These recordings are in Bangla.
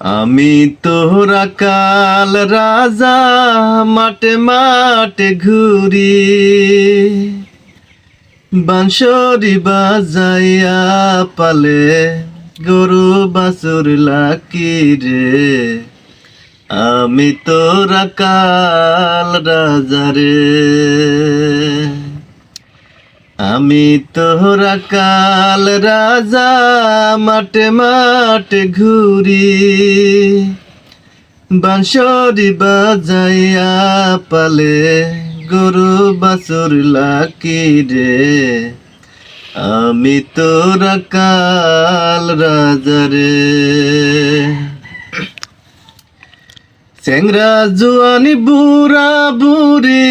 আমি তোরা কাল রাজা, মাঠে মাঠে ঘুরি। বাঁশরি বাজাইয়া পালে, গরু বাছুর লাকি রে। আমি তোরা কাল রাজা রে। আমি তোরা কাল রাজা, মাঠে মাঠে ঘুরি। বাঁশরি বাজাইয়া পালে গরু বাছুর লাকি রে। আমি তোরা কাল রাজা রে। চেংরা জুয়ানি বুড়া বুড়ি,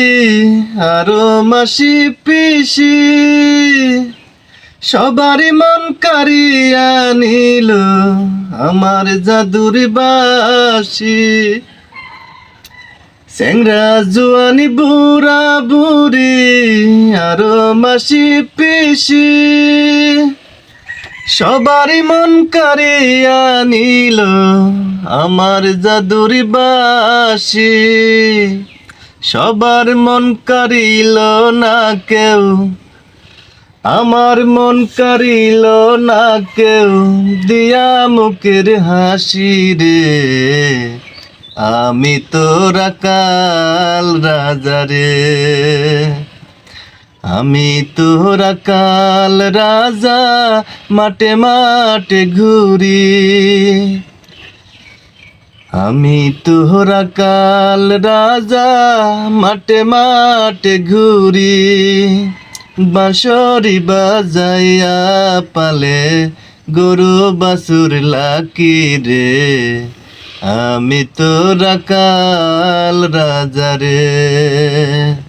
আরও মাসি পিসি। সবারই মন কারিয়া নিল আমার জাদুর বাসি। চেংরা জুয়ানি বুড়া বুড়ি, আরও মাসি পিসি। সবারই মন কারিয়া নিল আমার জাদুর বাসি সবার মন কারিল না কেউ। আমার মন কারিল না কেউ, দিয়া মুখের হাসি রে। আমি তোরা কাল রাজা রে। আমি তোরা কাল রাজা, মাঠে মাঠে ঘুরি। আমি তোহরা কাল রাজা, মাঠে মাঠে ঘুরি, বাঁশরি বাজাইয়া পালে গরু বাসুর লাকি রে। আমি তোরা কাল রাজা রে।